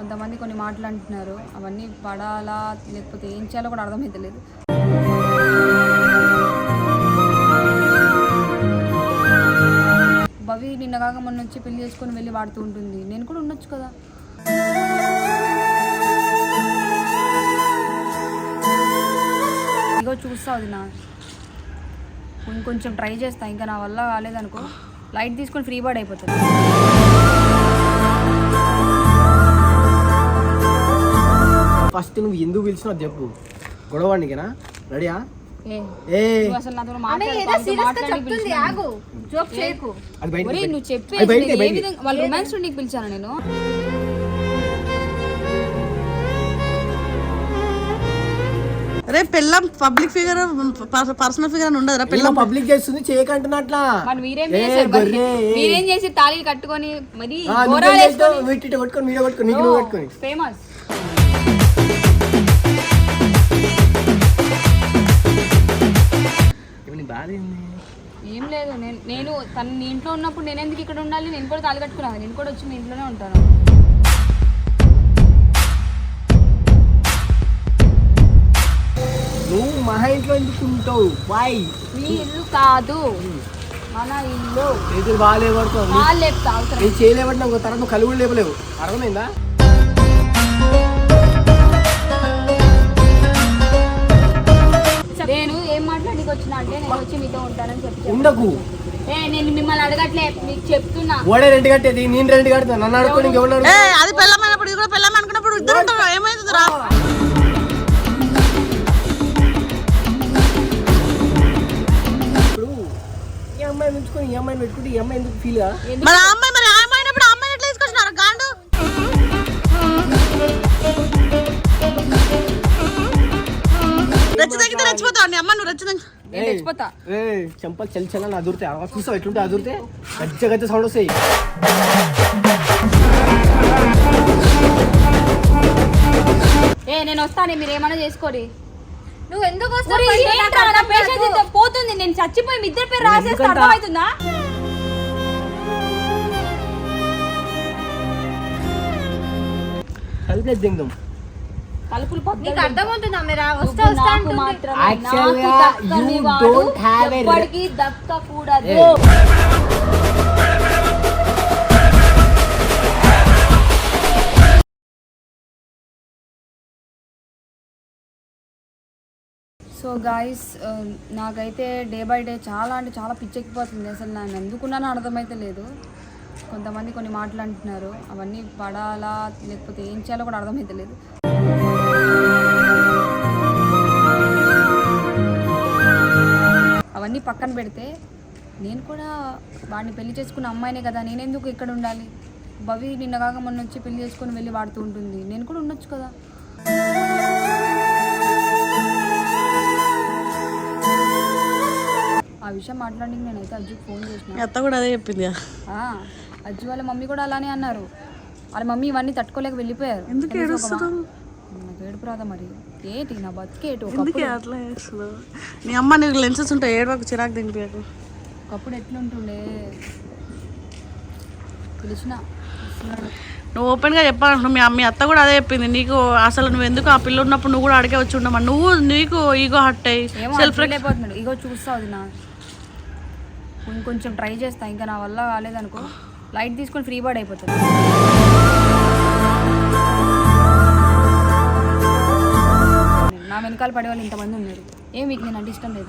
కొంతమంది కొన్ని మాటలు అంటున్నారు. అవన్నీ పడాలా లేకపోతే ఏం చేయాలో కూడా అర్థమవుతలేదు భవి నిన్న కాక మొన్న వచ్చి పెళ్ళి చేసుకొని వెళ్ళి వాడుతూ ఉంటుంది. నేను కూడా ఉండొచ్చు కదా? ఇగో చూస్తా అది నా ఇంకొంచెం ట్రై చేస్తా. ఇంకా నా వల్ల కాలేదనుకో. లైట్ తీసుకొని ఫ్రీ బర్డ్ అయిపోతుంది. ఫస్ట్ నువ్వు ఎందుకు పిలిచినావు చెప్పు. గొడవనికేనా రెడీయా? ఏ ఏ. నువ్వు అసలు నాతో మాట్లాడి ఆగు. జోక్ చేయకు. అది బయట ఒరేయ్, నువ్వు చెప్పే అది బయటికి, ఏ బయటికి. విధంగా వాళ్ళ రొమాన్స్ నీకు పిలిచాను నేను? రే పెళ్ళం పబ్లిక్ ఫిగర్ పర్సనల్ ఫిగర్ అని ఉండదు పిల్ల పబ్లిక్ చేస్తుంది చేయకంటున్నట్లా. మరి మీరేం చేసి తాళీలు కట్టుకొని మరి పట్టుకొని మీరే పట్టుకొని ఫేమస్ లేదు. నేను తన నీ ఇంట్లో ఉన్నప్పుడు నేను ఎందుకు ఇక్కడ ఉండాలి? నేను కూడా తాళి కట్టుకున్నాను. నేను కూడా వచ్చి మీ ఇంట్లోనే ఉంటాను. నువ్వు మహా ఇంట్లో ఎందుకు ఉంటావు? బాయ్ మీ ఇల్లు కాదు. మన ఇల్లు. చేతులు బాగా లేబడుతుంది వాళ్ళు లేపుతా అవసరం నేను చేయలేబట్టి నాకు తర్వాత నువ్వు లేపలేవు అర్థమైందా? నేను ఏం మాట్లాడికి వచ్చిన అంటే నేను వచ్చి మీతో ఉంటానని చెప్పి ఉండకు. ఏ నేను మిమ్మల్ని అడగట్లే మీకు చెప్తున్నా. ఓడే రెంట్ కట్టేది నేను రెంట్ కడతా నన్ను అడుగుకొని ఇంకెవరు ఏ అది పెళ్ళమైనప్పుడు ఇది కూడా పెళ్ళం అనుకున్నప్పుడు ఇద్దరు ఉంటారు? ఏమైతుంది రా ఇప్పుడు ఈ ఉంచుకొని ఈ అమ్మాయిని పెట్టుకుంటే ఈ అమ్మాయి ఎందుకు ఫీల్గా మరి ఆ అమ్మాయి మరి ఆ అమ్మాయినప్పుడు ఆ అమ్మాయిని ఎట్లా తీసుకొచ్చినారు? గాండు? రెచ్చి తగ్గితే రెచ్చిపోతావు అమ్మ నువ్వు రెచ్చి తగ్గి తెచ్చిపోతా. చెంపలు చల్ చల్లని అదురుతాయి అలా చూసావు ఎట్లుంటే అదురుతే గజ్జ గజ్జ సౌండ్ వస్తాయి. ఏ నేను వస్తాను మీరు ఏమైనా చేసుకోరి. నువ్వు ఎందుకు వస్తావు? పోతుంది నేను చచ్చిపోయి మీ ఇద్దరి పేరు రాసేస్తే? అర్థమవుతుందా? కలిపేది దింగం తలుపులు నీకు అర్థమవుతుందా మీరా వస్తా వస్తా అంటుంది. దక్కకూడదు. సో గాయస్ నాకైతే డే బై డే చాలా అంటే చాలా పిచ్చెక్కిపోతుంది. అసలు నేను ఎందుకున్నానో అర్థమైతే లేదు. కొంతమంది కొన్ని మాటలు అంటున్నారు. అవన్నీ పడాలా లేకపోతే ఏం చేయాలో కూడా అర్థమైతే లేదు. అవన్నీ పక్కన పెడితే నేను కూడా వాడిని పెళ్ళి చేసుకున్న అమ్మాయినే కదా నేనెందుకు ఇక్కడ ఉండాలి? భవి నిన్న కాక మొన్న వచ్చి పెళ్ళి చేసుకొని వెళ్ళి వాడుతూ ఉంటుంది. నేను కూడా ఉండొచ్చు కదా. ఆ విషయం మాట్లాడి నేనైతే అజ్జుకి ఫోన్ చేసిన. మీ అత్త కూడా అదే చెప్పింది అజ్జు వాళ్ళ మమ్మీ కూడా అలానే అన్నారు. వాళ్ళ మమ్మీ ఇవన్నీ తట్టుకోలేక వెళ్ళిపోయారు. ఎందుకు నాకు ఏడుపు రాదా మరి? ఏంటి నా బతికేటు ఒకప్పుడు? అట్లా నీ అమ్మ నీకు లెన్సెస్ ఉంటాయి ఏడవకు చిరాకు దింపియకు ఒకప్పుడు ఎట్లుంటుండే? పిలిచిన. నువ్వు ఓపెన్గా చెప్పాలంటున్నావు మీ మీ అత్త కూడా అదే చెప్పింది. నీకు అసలు నువ్వు ఎందుకు ఆ పిల్ల ఉన్నప్పుడు నువ్వు కూడా అడిగే వచ్చి ఉండమని నువ్వు నీకు ఈగో హట్ అయ్యి సెల్ఫ్ లేకపోతున్నాడు ఇగో చూస్తా అది నా ఇంకొంచెం ట్రై చేస్తా ఇంకా నా వల్ల కాలేదనుకో. లైట్ తీసుకొని ఫ్రీ బర్డ్ అయిపోతుంది. వెనకాల పడే వాళ్ళు ఇంతమంది ఉన్నారు. ఏం మీకు నేను అంటే ఇష్టం లేదు?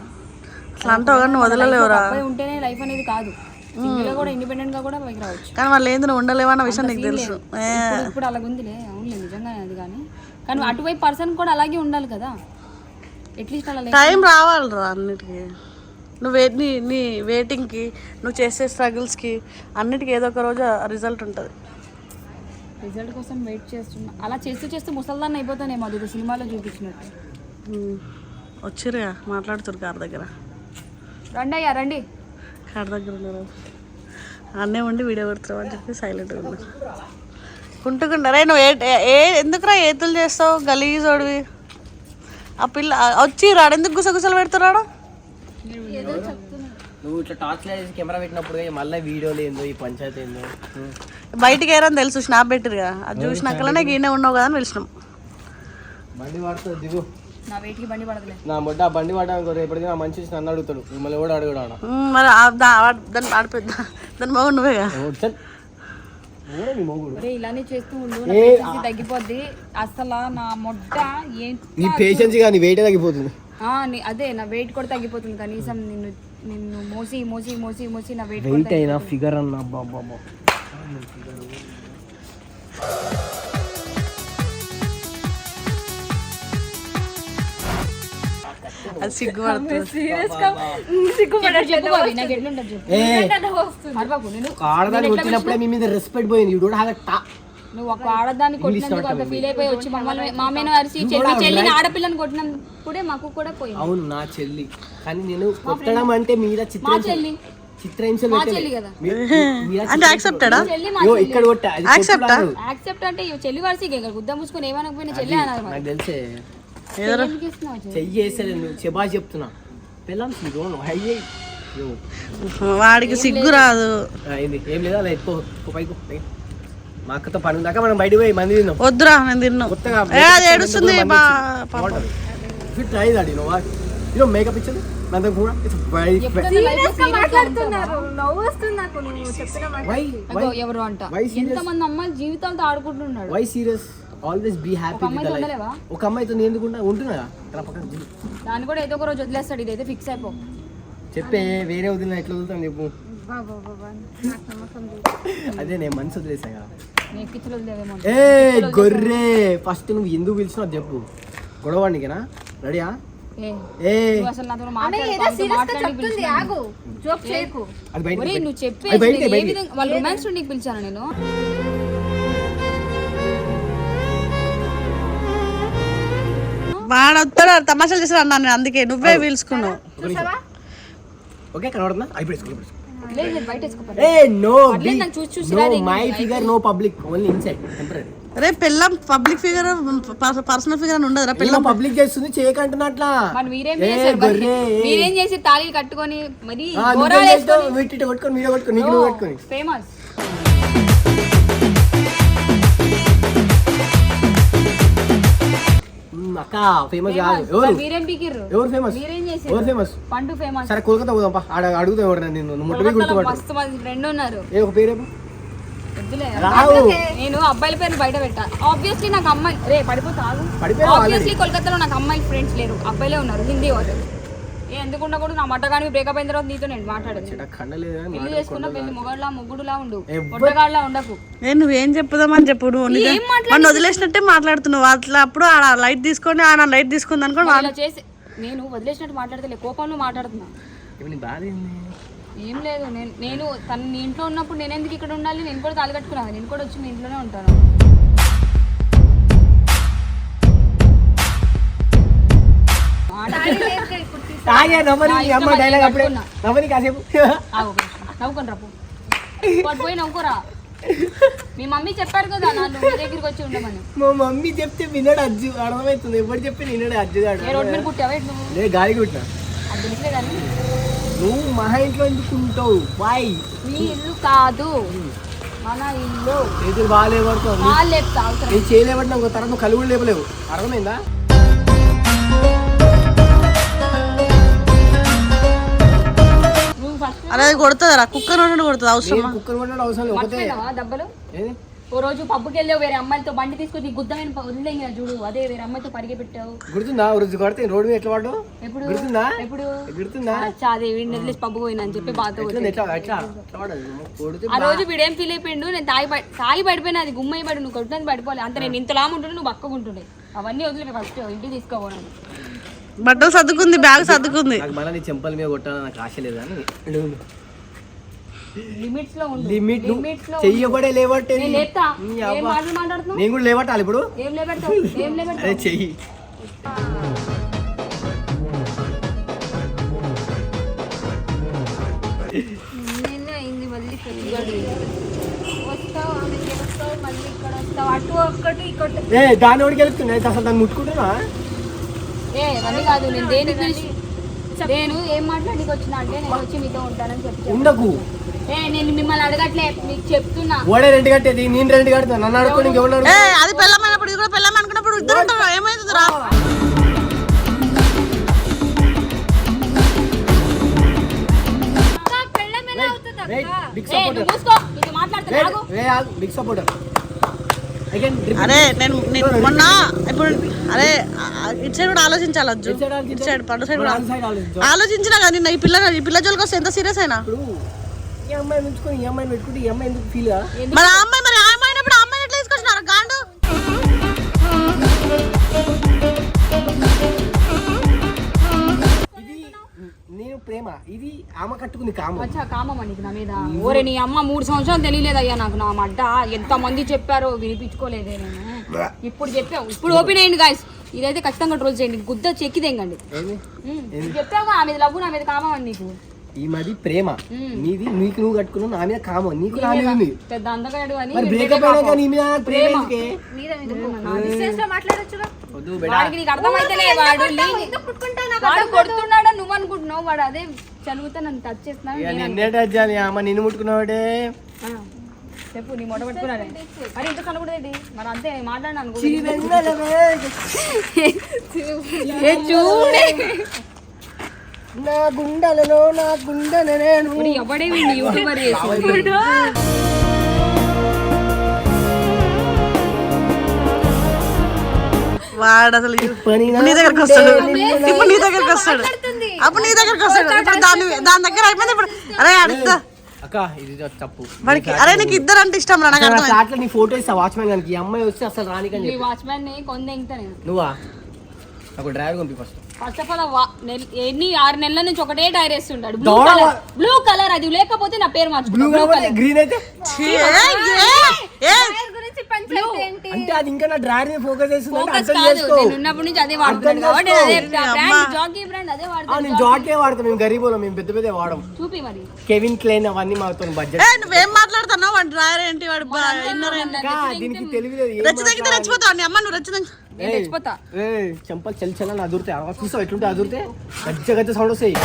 అట్లా అంటావు కానీ నువ్వు వదలలేవురా. అబ్బాయి ఉంటేనే లైఫ్ అనేది కాదు. సింగిల్గా కూడా ఇండిపెండెంట్గా కూడా పైకి రావచ్చు. కానీ వాళ్ళు ఏంది నువ్వు ఉండలేవన్న విషయం నీకు తెలుసు. ఏ, ఇప్పుడు ఇప్పుడు అలాగ ఉందిలే అవునులే నిజంగానే అది కానీ. కానీ అటువైపు పర్సన్ కూడా అలాగే ఉండాలి కదా. అట్లీస్ట్ అలా లే- టైం రావాలిరా అన్నిటికీ. నువ్వు వే- నీ నీ వెయిటింగ్కి నువ్వు చేసే స్ట్రగుల్స్కి అన్నిటికీ ఏదో ఒక రోజు రిజల్ట్ ఉంటుంది. రిజల్ట్ కోసం వెయిట్ చేస్తున్నా. అలా చేస్తూ చేస్తూ ముసల్దాన్ని అయిపోతానేమో అది ఏదో సినిమాలో చూపించినట్టు. వచ్చిరా మాట్లాడుతురు కార్ దగ్గర. రండి అయ్యా రండి. కార్ దగ్గర ఉన్నారు. అన్నే ఉండి వీడియో కొడుతున్నావు అని చెప్పి సైలెంట్గా ఉన్నా. కుంటుకుంటారా నువ్వు ఏ ఎందుకురా ఏతులు చేస్తావు? గలీజోడివి ఆ పిల్ల వచ్చి రాడు ఎందుకు గుసగుసలు పెడుతున్నాడు? నువ్వు ఇట్లా టార్చ్ లైట్ కెమెరా పెట్టినప్పుడు మళ్ళీ వీడియోలు ఏందో ఈ పంచాయతీ ఏందో. బయటికి ఏరని తెలుసు స్నాప్ పెట్టిరుగా అది చూసినాకనే గీనే ఉన్నావు కదా అని పిలిచినాం. బండి పడుతుంది దిగు. నా వెయిట్కి బండి పడదులే. నా మొట్ట ఆ బండి పడడానికి రేపటికి నా మంచి నన్ను అడుగుతాడు. మిమ్మల్ని కూడా అడుగుడు ఆడ మరి ఆ- దా- వాడ్- దాన్ని ఆడిపోద్దా దాని బాగు నువ్వేగా చల్. ఊరే నీ మొగుడు? ఒరే ఇలానే చేస్తూ ఉండు. నా ఏ, patience తగ్గిపోద్ది. అసలు నా మొట్ట ఏం నీ పేషెన్స్గా నీ వెయిట్ తగ్గిపోతుంది. ఆ, నీ- అదే నా వెయిట్ కూడా తగ్గిపోతుంది కనీసం నిన్ను నిన్ను మోసి మోసి మోసి మోసి నా వెయిట్ వెయిట్ అయినా ఫిగర్ అన్న బాబా అది సిగ్గుపడుతుంది వచ్చినప్పుడే మీ మీద రెస్పెక్ట్ పోయింది. యూ డోంట్ హ్యావ్ టా నువ్వు ఒక ఆడదాన్ని కొట్టినందుకు అంత ఫీల్ అయిపోయి వచ్చి మమ్మల్ని అరిచి చెల్లి చెల్లిని ఆడపిల్లని కొట్టినప్పుడే మాకు కూడా పోయింది. అవును నా చెల్లి. కానీ నేను కొట్టడం అంటే మీద చిత్ర చెల్లి. చిత్రహింసలు మీ- అంటే యాక్సెప్టెడా చెల్లి యో, ఇక్కడ కొట్టా. యాక్సెప్ట్ అంటే గుద్ద మూసుకొని ఏమనకపోయినా చెల్లి అన్నారు నాకు తెలిసే. నువ్వు. చెబా చెప్తున్నా. పిల్లలు చూడు వాడికి సిగ్గు రాదు. ఏం లేదా అలా ఎక్కువ పైకి పైకి. మా అక్కతో పని ఉందాక మనం బయట పోయి మంది తిందాం వద్దురా నేను తిన్ను. ఏడుస్తుంది. ట్రై దాడి నో యో మేకప్ ఇచ్చింది. కూడా. నవ్వు నువ్వు వై ఎవరు అంట? ఎంతమంది అమ్మాయిలు జీవితాలతో ఆడుకుంటున్నాడు why serious always be happy ఒక అమ్మాయితో నేను ఎందుకు ఉంటున్నా ఉంటున్నా రా పక్కన దిగు. దాన్ని కూడా ఏదో ఒక రోజు వదిలేస్తాడు ఇదైతే ఫిక్స్ అయిపో. చెప్పే వేరే వదిలిన ఎట్లా వదులుతాను చెప్పు. అదే నేను మనసు వదిలేసా నేను ఏ గొర్రె! ఫస్ట్ నువ్వు ఎందుకు పిలిచినావు అది చెప్పు. గొడవ నీకేనా రెడీయా ఏ. ఏ. నువ్వు అసలు నాతో ఆమె వాడు వస్తాడు తమాషాలు చేస్తాడు అన్నాను నేను అందుకే నువ్వే పిలుచుకున్నావు. ఓకే కనబడుతుందా అయిపోయి వేసుకో, ఇప్పుడు వేసుకో. లేదు లేదు, బయట వేసుకో ఏ నో పర్లేదు, నన్ను చూసి చూసి నో రాదు, మై ఇంకా figure no public only inside temporary రే పిల్లం పబ్లిక్ ఫిగర్ పర్సనల్ ఫిగర్ అని ఉండదురా పిల్ల పబ్లిక్ చేస్తుంది చేయకంటున్నా అట్లా మరి మీరేం మరి? మీరేం చేసి తాళీలు కట్టుకొని మరి కొట్టుకొని నువ్వు కొట్టుకొని ఫేమస్ అక్క ఫేమస్ కాదు. ఎవరు? మీరేం ఎవరు ఫేమస్ మీరేం ఎవరు ఫేమస్ పండు ఫేమస్ సరే కోల్కతా పోదాం పా. ఆడ అడుగుతాం ఎవరు నిన్ను. నువ్వు ముట్టవి గుర్తుపట్టు మస్తు మంది ఫ్రెండ్ ఉన్నారు. ఏ ఒక రావు. నేను అబ్బాయిల పేరు బయట పెట్టా. ఆబ్వియస్లీ నాకు అమ్మాయి రే పడిపోతా. ఆబ్వియస్లీ కోల్కతాలో నాకు అమ్మాయి ఫ్రెండ్స్ లేరు. అబ్బాయిలే ఉన్నారు. హిందీ వాళ్ళు. ఎందుకు ఉండకూడదు నా మట్టగాని బ్రేకప్ అయిన తర్వాత నీతో నేను మాట్లాడదు పెళ్ళి చేసుకున్న పెళ్ళి మొగడులా ముగ్గుడులా ఉండు. ఎవ్వరు- పొట్టగాడులా ఉండకు. నేను నువ్వేం చెప్పుదామని చెప్పు నువ్వు వదిలేసినట్టే మాట్లాడుతున్నావు. అట్లా అప్పుడు ఆడ లైట్ తీసుకొని ఆడ లైట్ తీసుకుంది అనుకో ఇలా చేసి నేను వదిలేసినట్టు మాట్లాడతలే కోపంలో మాట్లాడుతున్నా. ఏం లేదు నేను నేను తను నీ ఇంట్లో ఉన్నప్పుడు నేను ఎందుకు ఇక్కడ ఉండాలి? నేను కూడా తాళి కట్టుకున్నాను నేను కూడా వచ్చి మీ ఇంట్లోనే ఉంటాను. నవ్వని నా మీ ఇష్టం అమ్మ డైలాగ్ అప్పుడే. నవ్వని కాసేపు. ఆగు. నవ్వుకొని రాపు పోయి నవ్వుకోరా. మీ మమ్మీ చెప్పారు కదా మీ దగ్గరికి వచ్చి ఉండమని. మా మమ్మీ చెప్తే వినడు అజ్జు. అర్థమవుతుంది. ఎవరు చెప్పి వినడు అజ్జు గాడు. మీద నువ్వు? లే గాలి కుట్టినా. నువ్వు మహా ఇంట్లో ఎందుకుంటావు? బాయ్ మీ ఇల్లు కాదు. మన ఇల్లు. లేపుతా అవసరం నేను చేయలేబట్టి నాకు తర్వాత నువ్వు కలుగులు లేపలేవు. అర్థమైందా? నువ్వు ఫస్ట్ అరే అది కొడుతుందిరా కుక్క నుండి కొడుతుంది అవసరమా? నేను కుక్కర్ కొట్టడం అవసరం లేదు. ఒకటే. మర్చిపోయినావా దెబ్బలు? ఏది? ఓ రోజు పబ్బుకి వెళ్ళావు వేరే అమ్మాయితో బండి తీసుకొచ్చి గుద్దమైన వదిలేంగా చూడు అదే వేరే అమ్మాయితో పరిగె పెట్టావు గుర్తుందా రోజు కొడితే రోడ్డు మీద ఎట్లా ఎప్పుడు? గుర్తుందా? ఎప్పుడు? గుర్తుందా? అచ్చా అదే వీడిని వదిలేసి పబ్బు పోయినా అని చెప్పి బాధ ఆ రోజు వీడేం ఫీల్ అయిపోయిండు? నేను తాగి తాగి పడిపోయినా అది గుమ్మయి పడి నువ్వు కొట్టినది పడిపోలే. అంత నేను ఇంతలా ఉంటుండే నువ్వు పక్కకుంటుండే అవన్నీ వదిలే ఫస్ట్ ఇంటికి తీసుకోపోను బట్టలు సర్దుకుంది బ్యాగ్ సర్దుకుంది. నాకు మళ్ళీ నీ చెంపల మీద కొట్టాలని నాకు ఆశ లేదు కానీ లిమిట్స్లో ఉండు. లిమిట్ చెయ్యబడే లేవట్టే నేను కూడా లేవట్టాలి ఇప్పుడు? ఏం లేపెడతావు ఏం లేపెడతావు అదే చెయ్యి. నిన్నే అయింది మళ్ళీ పెళ్ళి. వస్తావు ఆమె వస్తావు మళ్ళీ ఇక్కడ వస్తావు. అటు ఒక్కటి ఇక్కడ ఏ దాని ఓడికి వెళ్తున్నాయి అసలు దాన్ని ముట్టుకుంటున్నా ఏ అవన్నీ కాదు నేను దేనికి పిలిచి నేను ఏం మాట్లాడికి వచ్చిన అంటే నేను వచ్చి మీతో ఉంటానని చెప్పి చెప్పాను. ఉండకు. ఏ నేను మిమ్మల్ని అడగట్లే మీకు చెప్తున్నా. ఓడే కట్టేది నేను రెంట్ కడతా నన్ను అడుగుకొని ఇంకెవరు ఏ అది పెళ్ళమైనప్పుడు ఇది కూడా పెళ్ళం అనుకున్నప్పుడు ఇద్దరు ఉంటారు? ఏమైతుంది రా? బిగ్ ఏ నువ్వు మూసుకో ఇది మాట్లాడుతున్నా ఆగు. Big supporter. అగైన్ అరే నేను నేను మొన్న ఇప్పుడు అరే ఇటు సైడ్ కూడా ఆలోచించాలి వద్దు ఇటు సైడ్ పండు సైడ్ కూడా. ఆలోచించినా కానీ నిన్న ఈ పిల్ల ఈ పిల్ల జోలికి వస్తే ఎంత సీరియస్ అయినా? మరి ఆ అమ్మాయి నేను ప్రేమ? ఇది ఆమె కట్టుకుంది కామ. వచ్చా కామమ్మ నీకు నా మీద. ఓరే నీ అమ్మ మూడు సంవత్సరాలు తెలియలేదయ్యా నాకు. నా మడ్డ ఎంత మంది చెప్పారో వినిపించుకోలేదే నేను. ఇప్పుడు చెప్పావు ఇప్పుడు ఓపెన్ అయ్యింది గాయస్ ఇదైతే ఖచ్చితంగా ట్రోల్ చేయండి. గుద్ద చెక్కి తెంగండి. ఏంది? చెప్పావుగా ఆ మీద లవ్వు నా మీద కామని నీకు. ఈ మది ప్రేమ. నీది నీకు నువ్వు కట్టుకున్నావు నా మీద కామ. నీకు నా మీద ఉంది. పెద్ద అందగాడు అని మరి బ్రేకప్ అయినాక నీ మీద ప్రేమ ఎందుకే? వద్దు బేటా. వాడికి నీకు అర్థమైతేనే వాడు వాడు కొడుతున్నాడు నువ్వు అనుకుంటున్నావు వాడు అదే చదువుతా నన్ను టచ్ చేస్తున్నాడు ఇక నేను నిన్నే టచ్ చేయాలి అమ్మ నిన్ను ముట్టుకున్నావాడే. చెప్పు నీ మొట్ట పెట్టుకున్నాడే మరి ఇంత కనుకుంటేంటి మరి అంతే మాట్లాడినా అనుకో. ఏ చూడే. నా గుండెలలో నా గుండెల నేను. ఎవడే యూట్యూబర్ వాడు అసలు నీ దగ్గరకు వస్తాడు. ఇప్పుడు నీ దగ్గరకు వస్తాడు. అప్పుడు నీ దగ్గరకు వస్తాడు. ఇప్పుడు దాని దాని దగ్గర అయిపోయింది ఇప్పుడు. అరే అడుగుతా అక్క ఇది తప్పు. వాడికి అరే నీకు ఇద్దరు అంటే ఇష్టం రా నాకు అర్థమైంది. ఫ్లాట్లో నీ ఫోటో ఇస్తా వాచ్మెన్ గానికి. ఈ అమ్మాయి వస్తే అసలు చెప్పి. వాచ్మెన్ నువ్వా? నాకు డ్రైవర్ పంపి ఫస్ట్ ఫస్ట్ ఆఫ్ ఆల్ ఎన్ని ఆరు నెలల నుంచి ఒకటే టైర్ వేస్తుంటాడు. బ్లూ కలర్ బ్లూ కలర్ అది. లేకపోతే నా పేరు కలర్ గ్రీన్ అయితే? అంటే అది ఇంకా నా డ్రైవర్ మీద ఫోకస్ చేస్తుంది అర్థం చేసుకో. నేను ఉన్నప్పటి నుంచి అదే వాడుతున్నాను కాబట్టి. అదే బ్రాండ్ జాకీ బ్రాండ్ అదే ఆ, వాడుతాను నేను జాకే వాడతాను. మేము గరీబులం మేము పెద్ద పెద్ద వాడం చూపి మరి. కెవిన్ క్లెయిన్ అవన్నీ మాతో బడ్జెట్ ఏ, నువ్వేం మాట్లాడుతున్నావు? వాడు డ్రాయర్ ఏంటి? వాడు ఇన్నర్ ఏంటి దీనికి తెలియలేదు ఏం రెచ్చి తగ్గితే రెచ్చిపోతావు నీ అమ్మ నువ్వు రెచ్చి తగ్గి నేను తెచ్చిపోతా. ఏయ్, చెంపలు చల్ చల్లని అదురుతాయి. అలా చూస్తావు ఎట్లుంటే అదురుతే గజ్జ గజ్జ సౌండ్ వస్తాయి.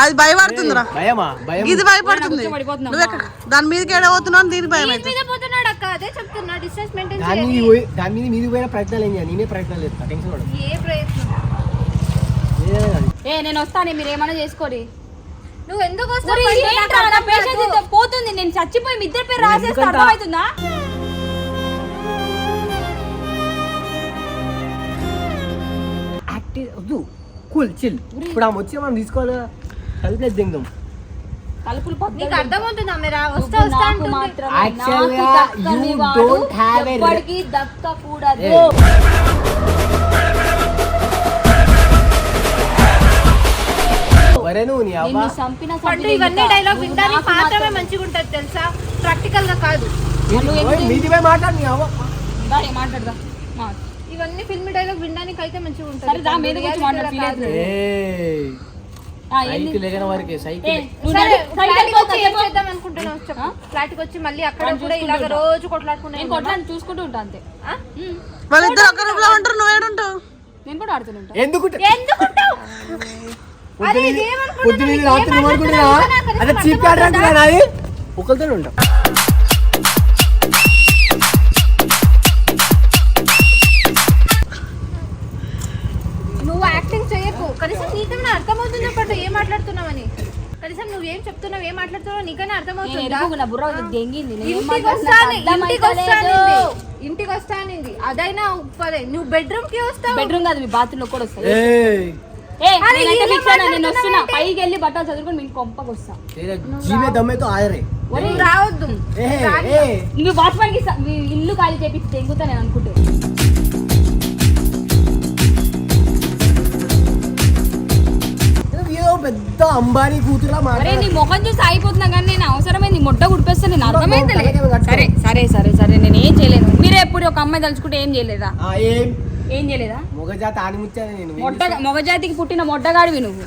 అది భయపడుతుందిరా. భయమా? భయం. ఇది భయపడుతుంది. పడిపోతున్నావు నువ్వు ఎక్కడ? దాని మీదకి ఏడబోతున్నావు అని దీనికి భయం అవుతుంది మీద పోతున్నాడు అక్క అదే చెప్తున్నా. డిస్టెన్స్ మెయింటైన్ దాని మీద పోయి దాని మీద మీది పోయిన ప్రయత్నాలు ఏం చేయాలి? నేనే ప్రయత్నాలు చేస్తా. టెన్షన్ పడు ఏ ప్రయత్నం. ఏ నేను వస్తాను మీరు ఏమైనా చేసుకోరి. నువ్వు ఎందుకు వస్తావు? పోతుంది? నేను చచ్చిపోయి మీ ఇద్దరి పేరు రాసేస్తే? అర్థమవుతుందా? యాక్టివ్ వద్దు. కూల్ చిల్ ఇప్పుడు ఆమె వచ్చి మనం తీసుకోవాలి కలిపి దింగం కలుపులు పక్కన నీకు అర్థమవుతుందా? మీరా వస్తా నువ్వు వస్తా నాకు అంటుంది. మాత్రమే Actually, నాకు దక్కని you వాడు don't have a- ఎవ్వడికి దక్కకూడదు. ఏ. వరే నువ్వు? నీ అవ్వ. నిన్ను చంపిన పండు ఇవన్నీ డైలాగ్ వినడానికి మాత్రమే మంచిగా ఉంటది తెలుసా? ప్రాక్టికల్గా కాదు. మీది పోయి- మీది పోయి మాట్లాడు నీ అవ్వ. మాట్లాడదా? మా- ఇవన్నీ ఫిల్మ్ డైలాగ్ వినడానికి అయితే మంచిగా సరే ఉంటది దా మీద కూర్చో మాట్లాడు feel అవుతుంది. ఏయ్, ఆ, ఏంది? సైకిల్ ఎగన వరకే ఏ, సైకిల్ నువ్వు సరే నడు. సైకిల్ ఫ్లాట్కి వచ్చి ఏం కాసేపు. చేద్దాం అనుకుంటున్నావు చెప్పు. ఫ్లాట్కి వచ్చి మళ్ళీ అక్కడ కూడా ఇలాగ రోజు కొట్లాడుకునే నేను కొట్లాన్ని చూసుకుంటూ ఉంటా అంతే. ఆ? ఉమ్. వాళ్ళిద్దరు ఒక రూమ్లో ఉంటారు నువ్వేడుంటావు. నేను కూడా ఆడుతుంటా ఎందుకు? ఎందుకుంటావు? పొద్దున రాత్రి అదే చీప్ కార్డ్ అది ఒకరితో ఉంటాం. నువ్వు యాక్టింగ్ చేయకు. కనీసం అర్థమవుతుందో ఏం మాట్లాడుతున్నావని? కనీసం నువ్వేం చెప్తున్నావు ఏం మాట్లాడుతున్నావు అర్థమవుతుందా? ఇంటికి. వస్తానింది. అదైనా ఉప్పదే నువ్వు బెడ్రూమ్కి వస్తావు. బెడ్రూమ్ కాదు మీ బాత్రూమ్లో కూడా వస్తాయి. నేను వస్తున్నా. పైకి వెళ్ళి బట్టలు మీకు ఇల్లు అనుకుంటే. పెద్ద అంబానీ కూతురా నీ చూసి అయిపోతున్నా కానీ నేను అవసరమైంది మొట్ట కుడిపేస్తా నేను అర్థమైంది సరే సరే సరే సరే నేను ఏం చేయలేను మీరే ఎప్పుడు ఒక అమ్మాయి తలుచుకుంటే ఏం చేయలేదా? ఏం చేయలేదా? మొగజాత ఆనిముచ్చాను నేను మొట్ట మొగజాతికి పుట్టిన మొట్టగాడివి నువ్వు.